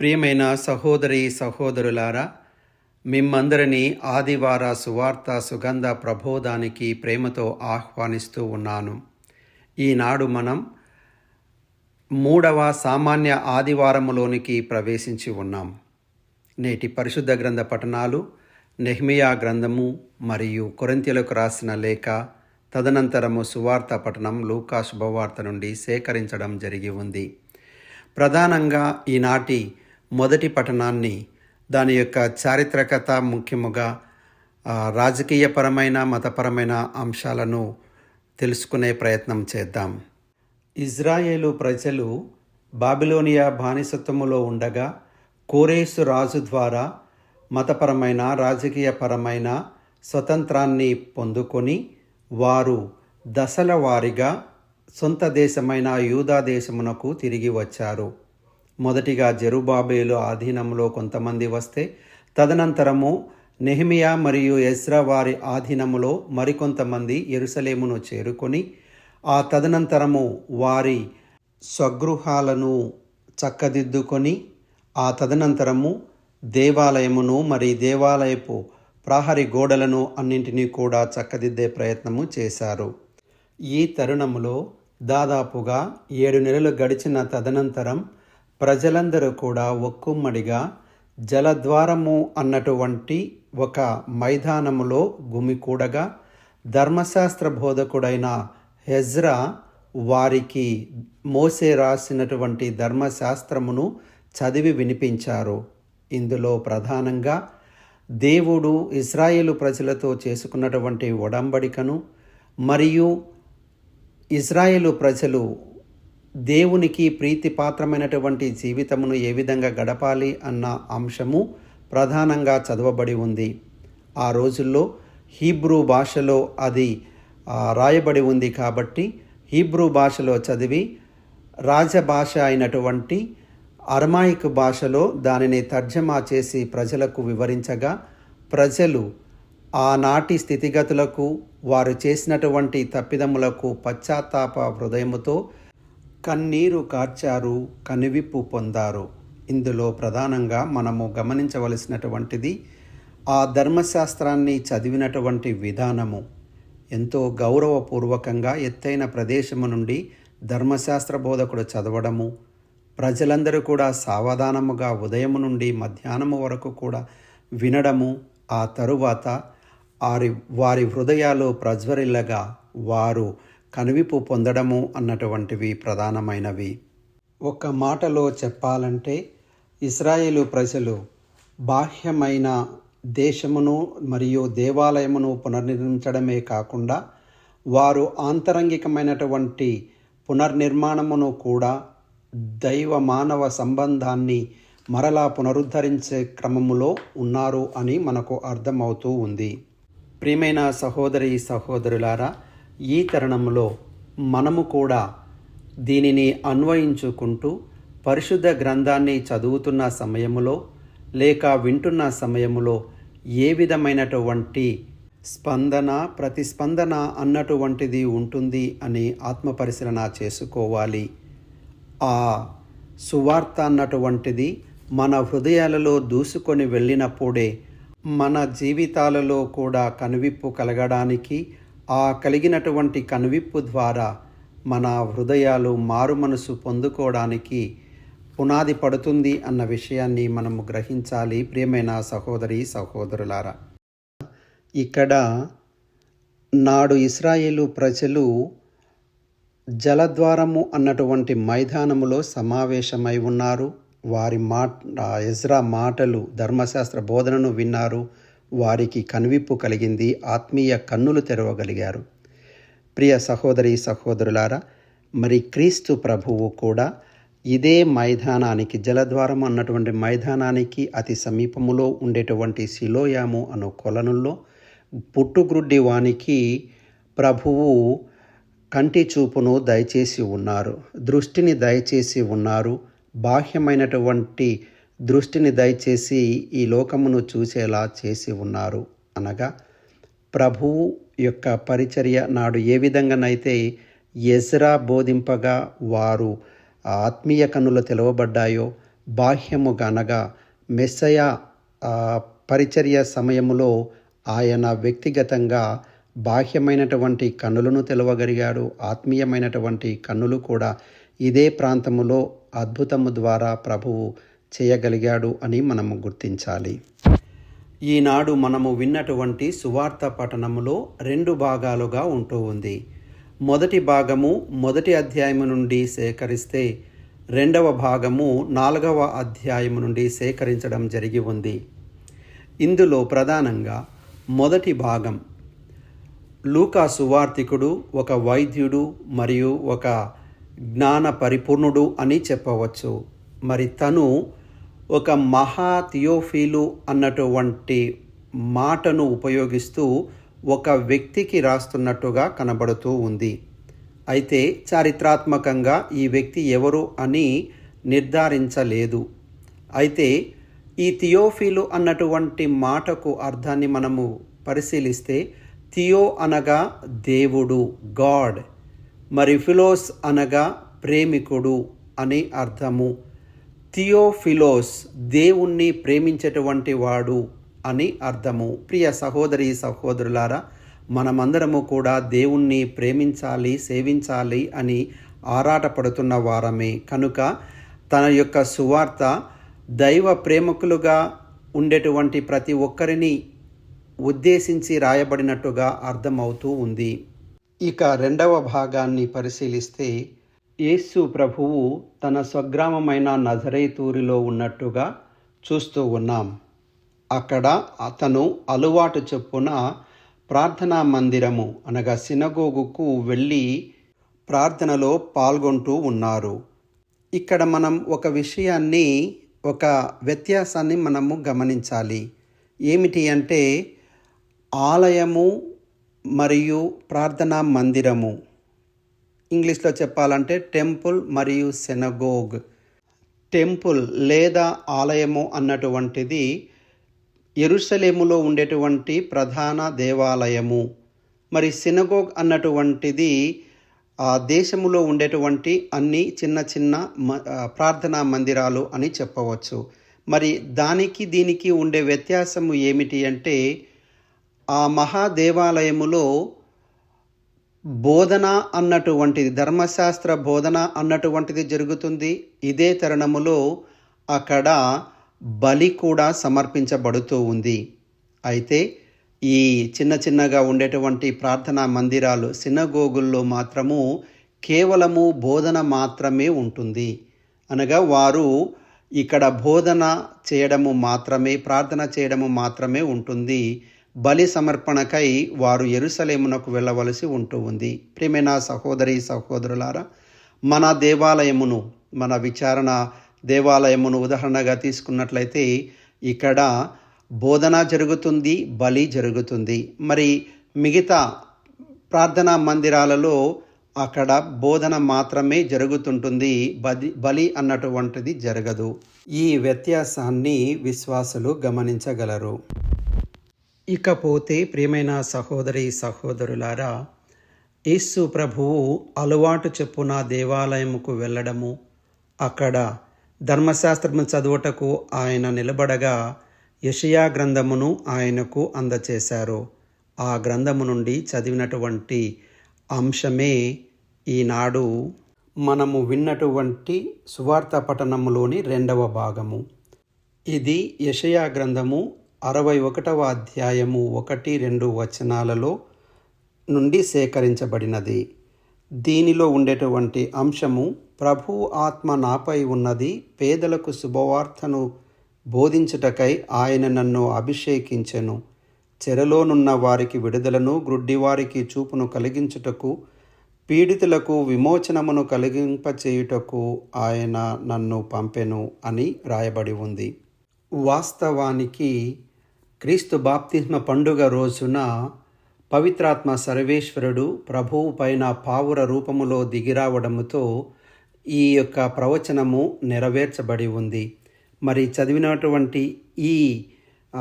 ప్రియమైన సహోదరి సహోదరులారా మిమ్మందరినీ ఆదివార సువార్త సుగంధ ప్రబోధానికి ప్రేమతో ఆహ్వానిస్తూ ఉన్నాను. ఈనాడు మనం మూడవ సామాన్య ఆదివారములోనికి ప్రవేశించి ఉన్నాం. నేటి పరిశుద్ధ గ్రంథ పఠనాలు నెహ్మియా గ్రంథము మరియు కొరంతిలకు రాసిన లేఖ తదనంతరము సువార్త పఠనం లూకా శుభవార్త నుండి సేకరించడం జరిగి ఉంది. ప్రధానంగా ఈనాటి మొదటి పఠనాన్ని దాని యొక్క చారిత్రకత ముఖ్యముగా రాజకీయపరమైన మతపరమైన అంశాలను తెలుసుకునే ప్రయత్నం చేద్దాం. ఇజ్రాయేలు ప్రజలు బాబిలోనియా బానిసత్వములో ఉండగా కోరేసు రాజు ద్వారా మతపరమైన రాజకీయపరమైన స్వతంత్రాన్ని పొందుకొని వారు దశల వారీగా సొంత దేశమైన యూదా దేశమునకు తిరిగి వచ్చారు. మొదటిగా జెరుబాబేలు ఆధీనంలో కొంతమంది వస్తే తదనంతరము నెహిమియా మరియు ఎస్రా వారి ఆధీనములో మరికొంతమంది ఎరుసలేమును చేరుకొని ఆ తదనంతరము వారి స్వగృహాలను చక్కదిద్దుకొని ఆ తదనంతరము దేవాలయమును మరి దేవాలయపు ప్రహరి గోడలను అన్నింటినీ కూడా చక్కదిద్దే ప్రయత్నము చేశారు. ఈ తరుణములో దాదాపుగా ఏడు నెలలు గడిచిన తదనంతరం ప్రజలందరూ కూడా ఒక్కుమ్మడిగా జలద్వారము అన్నటువంటి ఒక మైదానములో గుమికూడగా ధర్మశాస్త్ర బోధకుడైన హెజ్రా వారికి మోసే రాసినటువంటి ధర్మశాస్త్రమును చదివి వినిపించారు. ఇందులో ప్రధానంగా దేవుడు ఇస్రాయేలు ప్రజలతో చేసుకున్నటువంటి ఒడంబడికను మరియు ఇజ్రాయేలు ప్రజలు దేవునికి ప్రీతిపాత్రమైనటువంటి జీవితమును ఏ విధంగా గడపాలి అన్న అంశము ప్రధానంగా చదవబడి ఉంది. ఆ రోజుల్లో హీబ్రూ భాషలో అది రాయబడి ఉంది కాబట్టి హీబ్రూ భాషలో చదివి రాజభాష అయినటువంటి అరమాయిక్ భాషలో దానిని తర్జమా చేసి ప్రజలకు వివరించగా ప్రజలు ఆనాటి స్థితిగతులకు వారు చేసినటువంటి తప్పిదములకు పశ్చాత్తాప హృదయముతో కన్నీరు కార్చారు కనువిప్పు పొందారు. ఇందులో ప్రధానంగా మనము గమనించవలసినటువంటిది ఆ ధర్మశాస్త్రాన్ని చదివినటువంటి విధానము. ఎంతో గౌరవపూర్వకంగా ఎత్తైన ప్రదేశము నుండి ధర్మశాస్త్ర బోధకుడు చదవడము ప్రజలందరూ కూడా సావధానముగా ఉదయం నుండి మధ్యాహ్నము వరకు కూడా వినడము ఆ తరువాత వారి వారి హృదయాలు ప్రజ్వరిల్లగా వారు కనువిప్పు పొందడము అన్నటువంటివి ప్రధానమైనవి. ఒక మాటలో చెప్పాలంటే ఇస్రాయేలు ప్రజలు బాహ్యమైన దేశమును మరియు దేవాలయమును పునర్నిర్మించడమే కాకుండా వారు ఆంతరంగికమైనటువంటి పునర్నిర్మాణమును కూడా దైవ మానవ సంబంధాన్ని మరలా పునరుద్ధరించే క్రమములో ఉన్నారు అని మనకు అర్థమవుతూ ఉంది. ప్రియమైన సహోదరి సహోదరులారా ఈ తరుణంలో మనము కూడా దీనిని అన్వయించుకుంటూ పరిశుద్ధ గ్రంథాన్ని చదువుతున్న సమయములో లేక వింటున్న సమయములో ఏ విధమైనటువంటి స్పందన ప్రతిస్పందన అన్నటువంటిది ఉంటుంది అని ఆత్మపరిశీలన చేసుకోవాలి. ఆ సువార్త అన్నటువంటిది మన హృదయాలలో దూసుకొని వెళ్ళినప్పుడే మన జీవితాలలో కూడా కనువిప్పు కలగడానికి ఆ కలిగినటువంటి కనువిప్పు ద్వారా మన హృదయాలు మారు మనసు పొందుకోవడానికి పునాది పడుతుంది అన్న విషయాన్ని మనము గ్రహించాలి. ప్రియమైన సహోదరి సహోదరులారా ఇక్కడ నాడు ఇస్రాయేలు ప్రజలు జలద్వారము అన్నటువంటి మైదానములో సమావేశమై ఉన్నారు. వారి మాట ఎజ్రా మాటలు ధర్మశాస్త్ర బోధనను విన్నారు. వారికి కనువిప్పు కలిగింది ఆత్మీయ కన్నులు తెరవగలిగారు. ప్రియ సహోదరి సహోదరులారా మరి క్రీస్తు ప్రభువు కూడా ఇదే మైదానానికి జలద్వారం అన్నటువంటి మైదానానికి అతి సమీపములో ఉండేటువంటి శిలోయాము అను కొలనుల్లో పుట్టుగ్రుడ్డి వానికి ప్రభువు కంటి చూపును దయచేసి ఉన్నారు. దృష్టిని దయచేసి ఉన్నారు. బాహ్యమైనటువంటి దృష్టిని దయచేసి ఈ లోకమును చూసేలా చేసి ఉన్నారు. అనగా ప్రభువు యొక్క పరిచర్య నాడు ఏ విధంగానైతే ఎసరా బోధింపగా వారు ఆత్మీయ కన్నులు తెలవబడ్డాయో బాహ్యముగా అనగా మెస్సయ పరిచర్య సమయములో ఆయన వ్యక్తిగతంగా బాహ్యమైనటువంటి కన్నులను తెలవగలిగాడు. ఆత్మీయమైనటువంటి కన్నులు కూడా ఇదే ప్రాంతములో అద్భుతము ద్వారా ప్రభువు చేయగలిగాడు అని మనము గుర్తించాలి. ఈనాడు మనము విన్నటువంటి సువార్త పఠనములో రెండు భాగాలుగా ఉంటూ ఉంది. మొదటి భాగము మొదటి అధ్యాయము నుండి సేకరిస్తే రెండవ భాగము నాలుగవ అధ్యాయము నుండి సేకరించడం జరిగి ఉంది. ఇందులో ప్రధానంగా మొదటి భాగం లూకా సువార్థికుడు ఒక వైద్యుడు మరియు ఒక జ్ఞాన పరిపూర్ణుడు అని చెప్పవచ్చు. మరి తను ఒక మహా థియోఫీలు అన్నటువంటి మాటను ఉపయోగిస్తూ ఒక వ్యక్తికి రాస్తున్నట్టుగా కనబడుతూ ఉంది. అయితే చారిత్రాత్మకంగా ఈ వ్యక్తి ఎవరు అని నిర్ధారించలేదు. అయితే ఈ థియోఫీలు అన్నటువంటి మాటకు అర్థాన్ని మనము పరిశీలిస్తే థియో అనగా దేవుడు గాడ్. మరి ఫిలోస్ అనగా ప్రేమికుడు అని అర్థము. థియోఫిలోస్ దేవుణ్ణి ప్రేమించేటువంటి వాడు అని అర్థము. ప్రియ సహోదరి సహోదరులారా మనమందరము కూడా దేవుణ్ణి ప్రేమించాలి సేవించాలి అని ఆరాటపడుతున్న వారమే. కనుక తన యొక్క సువార్త దైవ ప్రేమకులుగా ఉండేటువంటి ప్రతి ఒక్కరిని ఉద్దేశించి రాయబడినట్టుగా అర్థమవుతూ ఉంది. ఇక రెండవ భాగాన్ని పరిశీలిస్తే యేసు ప్రభువు తన స్వగ్రామమైన నజరైతూరిలో ఉన్నట్టుగా చూస్తూ ఉన్నాం. అక్కడ అతను అలవాటు చొప్పున ప్రార్థనా మందిరము అనగా సినగోగుకు వెళ్ళి ప్రార్థనలో పాల్గొంటూ ఉన్నారు. ఇక్కడ మనం ఒక విషయాన్ని ఒక వ్యత్యాసాన్ని మనము గమనించాలి. ఏమిటి అంటే ఆలయము మరియు ప్రార్థనా మందిరము ఇంగ్లీష్లో చెప్పాలంటే టెంపుల్ మరియు సెనగోగ్. టెంపుల్ లేదా ఆలయము అన్నటువంటిది ఎరుసలేములో ఉండేటువంటి ప్రధాన దేవాలయము. మరి సినగోగ్ అన్నటువంటిది ఆ దేశములో ఉండేటువంటి అన్ని చిన్న చిన్న మ- ప్రార్థనా మందిరాలు అని చెప్పవచ్చు. మరి దానికి దీనికి ఉండే వ్యత్యాసము ఏమిటి అంటే ఆ మహాదేవాలయములో బోధన అన్నటువంటిది ధర్మశాస్త్ర బోధన అన్నటువంటిది జరుగుతుంది. ఇదే తరుణములో అక్కడ బలి కూడా సమర్పించబడుతూ ఉంది. అయితే ఈ చిన్న చిన్నగా ఉండేటువంటి ప్రార్థనా మందిరాలు సినగోగుల్లో మాత్రము కేవలము బోధన మాత్రమే ఉంటుంది. అనగా వారు ఇక్కడ బోధన చేయడము మాత్రమే ప్రార్థన చేయడము మాత్రమే ఉంటుంది. బలి సమర్పణకై వారు ఎరుసలేమునకు వెళ్ళవలసి ఉంటూ ఉంది. ప్రేమైన సహోదరి సహోదరులారా మన దేవాలయమును మన విచారణ దేవాలయమును ఉదాహరణగా తీసుకున్నట్లయితే ఇక్కడ బోధన జరుగుతుంది బలి జరుగుతుంది. మరి మిగతా ప్రార్థనా మందిరాలలో అక్కడ బోధన మాత్రమే జరుగుతుంటుంది బది బలి అన్నటువంటిది జరగదు. ఈ వ్యత్యాసాన్ని విశ్వాసులు గమనించగలరు. ఇకపోతే ప్రియమైన సహోదరి సహోదరులారా యేసు ప్రభువు అలవాటు చెప్పున దేవాలయముకు వెళ్ళడము అక్కడ ధర్మశాస్త్రము చదువుటకు ఆయన నిలబడగా యషయా గ్రంథమును ఆయనకు అందచేశారు. ఆ గ్రంథము నుండి చదివినటువంటి అంశమే ఈనాడు మనము విన్నటువంటి సువార్త పఠనములోని రెండవ భాగము. ఇది యషయా గ్రంథము అరవై ఒకటవ అధ్యాయము ఒకటి రెండు వచనాలలో నుండి సేకరించబడినది. దీనిలో ఉండేటువంటి అంశము ప్రభు ఆత్మ నాపై ఉన్నది పేదలకు శుభవార్తను బోధించుటకై ఆయన నన్ను అభిషేకించెను. చెరలోనున్న వారికి విడుదలను గ్రుడ్డివారికి చూపును కలిగించుటకు పీడితులకు విమోచనమును కలిగింపచేయుటకు ఆయన నన్ను పంపెను అని రాయబడి ఉంది. వాస్తవానికి క్రీస్తు బాప్తిస్మ పండుగ రోజున పవిత్రాత్మ సర్వేశ్వరుడు ప్రభువు పైన పావుర రూపములో దిగిరావడముతో ఈ యొక్క ప్రవచనము నెరవేర్చబడి ఉంది. మరి చదివినటువంటి ఈ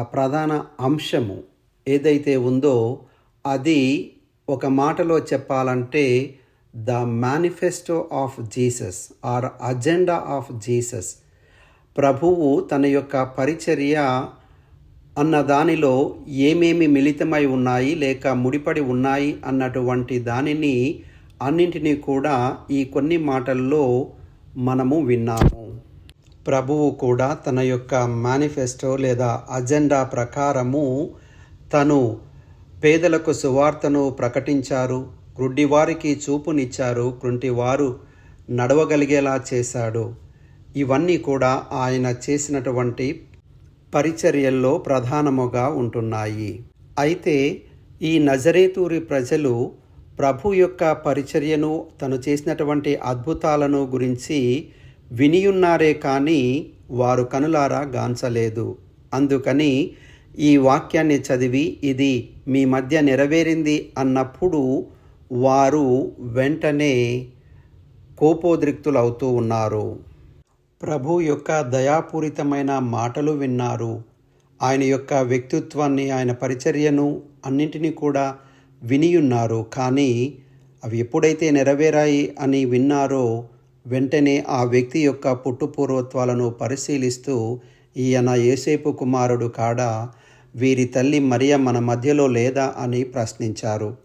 ప్రధాన అంశము ఏదైతే ఉందో అది ఒక మాటలో చెప్పాలంటే the manifesto of Jesus or agenda of Jesus ప్రభువు తన యొక్క పరిచర్య అన్న దానిలో ఏమేమి మిళితమై ఉన్నాయి లేక ముడిపడి ఉన్నాయి అన్నటువంటి దానిని అన్నింటినీ కూడా ఈ కొన్ని మాటల్లో మనము విన్నాము. ప్రభువు కూడా తన యొక్క మేనిఫెస్టో లేదా అజెండా ప్రకారము తను పేదలకు సువార్తను ప్రకటించారు గ్రుడ్డివారికి చూపునిచ్చారు కృంటివారు నడవగలిగేలా చేశాడు. ఇవన్నీ కూడా ఆయన చేసినటువంటి పరిచర్యల్లో ప్రధానముగా ఉంటున్నాయి. అయితే ఈ నజరేతూరి ప్రజలు ప్రభు యొక్క పరిచర్యను తను చేసినటువంటి అద్భుతాలను గురించి వినియున్నారే కానీ వారు కనులారా గాంచలేదు. అందుకని ఈ వాక్యాన్ని చదివి ఇది మీ మధ్య నెరవేరింది అన్నప్పుడు వారు వెంటనే కోపోద్రిక్తులవుతూ ఉన్నారు. ప్రభు యొక్క దయాపూరితమైన మాటలు విన్నారు. ఆయన యొక్క వ్యక్తిత్వాన్ని ఆయన పరిచర్యను అన్నింటినీ కూడా వినియున్నారు. కానీ అవి ఎప్పుడైతే నెరవేరాయి అని విన్నారో వెంటనే ఆ వ్యక్తి యొక్క పుట్టుపూర్వత్వాలను పరిశీలిస్తూ ఈయన ఏసేపు కుమారుడు కాడా వీరి తల్లి మరియ మన మధ్యలో లేదా అని ప్రశ్నించారు.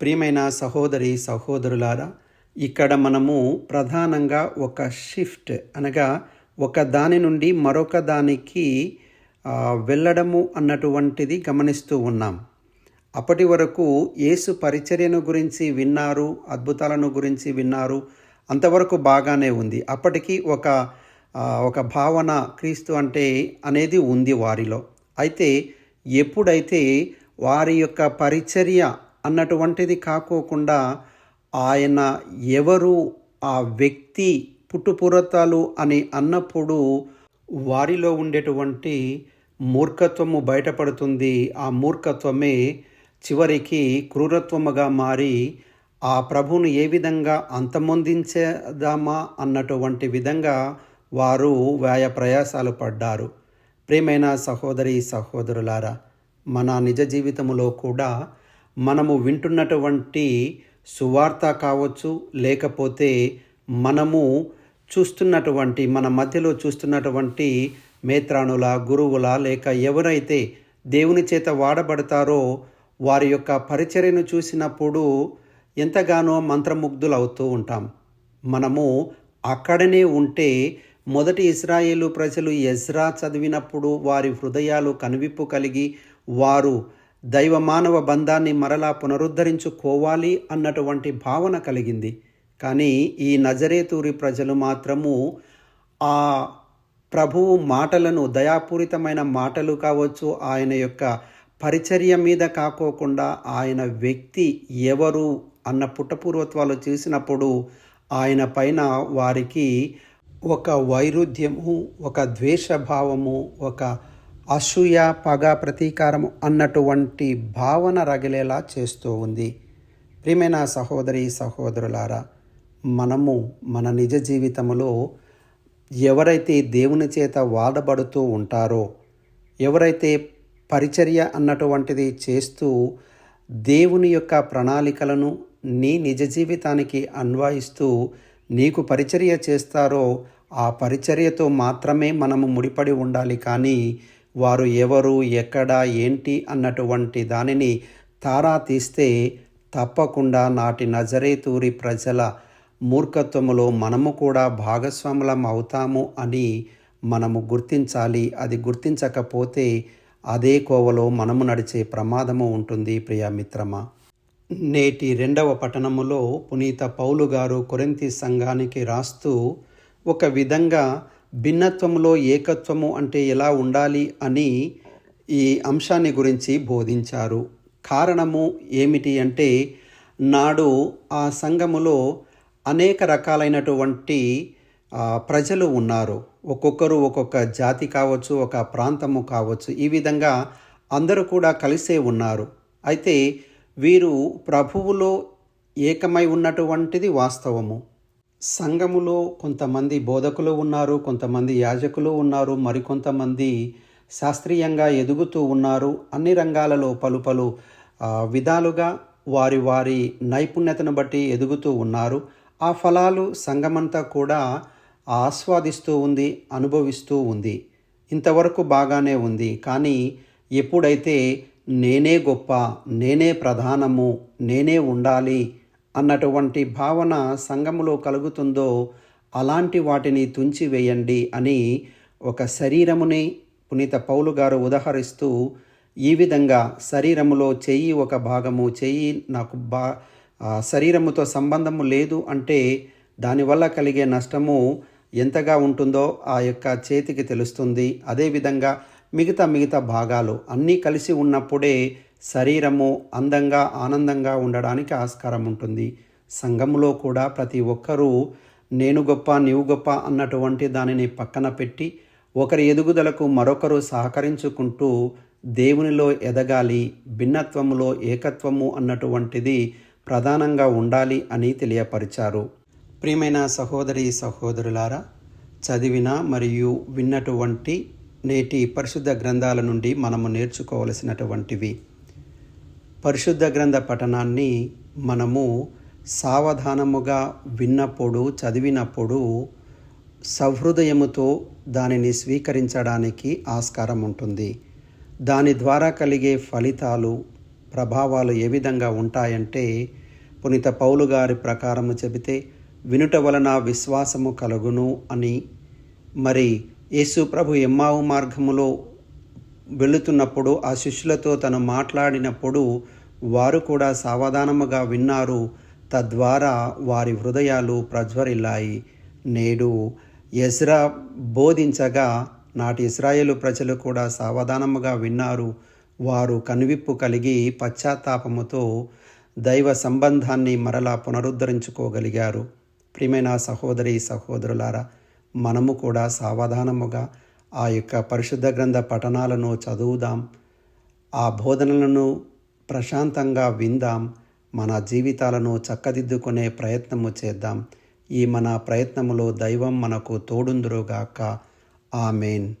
ప్రియమైన సహోదరి సహోదరులారా ఇక్కడ మనము ప్రధానంగా ఒక షిఫ్ట్ అనగా ఒక దాని నుండి మరొక దానికి వెళ్ళడము అన్నటువంటిది గమనిస్తూ ఉన్నాం. అప్పటి వరకు యేసు పరిచర్యను గురించి విన్నారు అద్భుతాలను గురించి విన్నారు అంతవరకు బాగానే ఉంది. అప్పటికి ఒక ఒక భావన క్రీస్తు అంటే అనేది ఉంది వారిలో. అయితే ఎప్పుడైతే వారి యొక్క పరిచర్య అన్నటువంటిది కాకోకుండా ఆయన ఎవరు ఆ వ్యక్తి పుట్టుపురతాలు అని అన్నప్పుడు వారిలో ఉండేటువంటి మూర్ఖత్వము బయటపడుతుంది. ఆ మూర్ఖత్వమే చివరికి క్రూరత్వముగా మారి ఆ ప్రభువును ఏ విధంగా అంతమొందించేదామా అన్నటువంటి విధంగా వారు వ్యాయ ప్రయాసాలు పడ్డారు. ప్రేమైన సహోదరి సహోదరులారా మన నిజ జీవితంలో కూడా మనము వింటున్నటువంటి సువార్త కావచ్చు లేకపోతే మనము చూస్తున్నటువంటి మన మధ్యలో చూస్తున్నటువంటి మేత్రానుల గురువుల లేక ఎవరైతే దేవుని చేత వాడబడతారో వారి యొక్క పరిచర్యను చూసినప్పుడు ఎంతగానో మంత్రముగ్ధులు అవుతూ ఉంటాం. మనము అక్కడనే ఉంటే మొదటి ఇస్రాయేలు ప్రజలు ఎజ్రా చదివినప్పుడు వారి హృదయాలు కనువిప్పు కలిగి వారు దైవ మానవ బంధాన్ని మరలా పునరుద్ధరించుకోవాలి అన్నటువంటి భావన కలిగింది. కానీ ఈ నజరేతూరి ప్రజలు మాత్రము ఆ ప్రభువు మాటలను దయాపూరితమైన మాటలు కావచ్చు ఆయన యొక్క పరిచర్య మీద కాకోకుండా ఆయన వ్యక్తి ఎవరు అన్న పుట్టపూర్వత్వాలు చేసినప్పుడు ఆయన పైన వారికి ఒక వైరుధ్యము ఒక ద్వేషభావము ఒక అసూయ పగ ప్రతీకారము అన్నటువంటి భావన రగిలేలా చేస్తూ ఉంది. ప్రియమైన సహోదరి సహోదరులారా మనము మన నిజ జీవితంలో ఎవరైతే దేవుని చేత వాడబడుతూ ఉంటారో ఎవరైతే పరిచర్య అన్నటువంటిది చేస్తూ దేవుని యొక్క ప్రణాళికలను నీ నిజ జీవితానికి అన్వయిస్తూ నీకు పరిచర్య చేస్తారో ఆ పరిచర్యతో మాత్రమే మనము ముడిపడి ఉండాలి. కానీ వారు ఎవరు ఎక్కడ ఏంటి అన్నటువంటి దానిని తారా తీస్తే తప్పకుండా నాటి నజరేతూరి ప్రజల మూర్ఖత్వములో మనము కూడా భాగస్వాములం అవుతాము అని మనము గుర్తించాలి. అది గుర్తించకపోతే అదే కోవలో మనము నడిచే ప్రమాదము ఉంటుంది ప్రియా మిత్రమా. నేటి రెండవ పట్టణములో పునీత పౌలు గారు కొరింతి సంఘానికి రాస్తూ ఒక విధంగా భిన్నత్వములో ఏకత్వము అంటే ఎలా ఉండాలి అని ఈ అంశాన్ని గురించి బోధించారు. కారణము ఏమిటి అంటే నాడు ఆ సంఘములో అనేక రకాలైనటువంటి ప్రజలు ఉన్నారు. ఒక్కొక్కరు ఒక్కొక్క జాతి కావచ్చు ఒక ప్రాంతము కావచ్చు ఈ విధంగా అందరూ కూడా కలిసే ఉన్నారు. అయితే వీరు ప్రభువులో ఏకమై ఉన్నటువంటిది వాస్తవము. సంఘములో కొంతమంది బోధకులు ఉన్నారు కొంతమంది యాజకులు ఉన్నారు మరికొంతమంది శాస్త్రీయంగా ఎదుగుతూ ఉన్నారు. అన్ని రంగాలలో పలు పలు విధాలుగా వారి వారి నైపుణ్యతను బట్టి ఎదుగుతూ ఉన్నారు. ఆ ఫలాలు సంఘమంతా కూడా ఆస్వాదిస్తూ ఉంది అనుభవిస్తూ ఉంది. ఇంతవరకు బాగానే ఉంది. కానీ ఎప్పుడైతే నేనే గొప్ప నేనే ప్రధానము నేనే ఉండాలి అన్నటువంటి భావన సంఘములో కలుగుతుందో అలాంటి వాటిని తుంచివేయండి అని ఒక శరీరముని పునీత పౌలు గారు ఉదహరిస్తూ ఈ విధంగా శరీరములో చెయ్యి ఒక భాగము చెయ్యి నాకు బా శరీరముతో సంబంధము లేదు అంటే దానివల్ల కలిగే నష్టము ఎంతగా ఉంటుందో ఆ యొక్క చేతికి తెలుస్తుంది. అదేవిధంగా మిగతా మిగతా భాగాలు అన్నీ కలిసి ఉన్నప్పుడే శరీరము అందంగా ఆనందంగా ఉండడానికి ఆస్కారం ఉంటుంది. సంఘములో కూడా ప్రతి ఒక్కరూ నేను గొప్ప నీవు గొప్ప అన్నటువంటి దానిని పక్కన పెట్టి ఒకరి ఎదుగుదలకు మరొకరు సహకరించుకుంటూ దేవునిలో ఎదగాలి భిన్నత్వములో ఏకత్వము అన్నటువంటిది ప్రధానంగా ఉండాలి అని తెలియపరిచారు. ప్రియమైన సహోదరి సహోదరులారా చదివిన మరియు విన్నటువంటి నేటి పరిశుద్ధ గ్రంథాల నుండి మనము నేర్చుకోవలసినటువంటివి. పరిశుద్ధ గ్రంథ పఠనాన్ని మనము సావధానముగా విన్నప్పుడు చదివినప్పుడు సహృదయముతో దానిని స్వీకరించడానికి ఆస్కారం ఉంటుంది. దాని ద్వారా కలిగే ఫలితాలు ప్రభావాలు ఏ విధంగా ఉంటాయంటే పునీత పౌలు గారి ప్రకారము చెబితే వినుట వలన విశ్వాసము కలుగును అని. మరి యేసు ప్రభు ఎమ్మావు మార్గములో వెళుతున్నప్పుడు ఆ శిష్యులతో తను మాట్లాడినప్పుడు వారు కూడా సావధానముగా విన్నారు. తద్వారా వారి హృదయాలు ప్రజ్వరిల్లాయి. నేడు ఎస్రా బోధించగా నాటి ఇస్రాయేలు ప్రజలు కూడా సావధానముగా విన్నారు. వారు కనువిప్పు కలిగి పశ్చాత్తాపముతో దైవ సంబంధాన్ని మరలా పునరుద్ధరించుకోగలిగారు. ప్రియమైన సహోదరి సహోదరులారా మనము కూడా సావధానముగా ఆ యొక్క పరిశుద్ధ గ్రంథ పఠనాలను చదువుదాం. ఆ బోధనలను ప్రశాంతంగా విందాం మన జీవితాలను చక్కదిద్దుకునే ప్రయత్నము చేద్దాం. ఈ మన ప్రయత్నములో దైవం మనకు తోడుందురుగాక. ఆమెన్.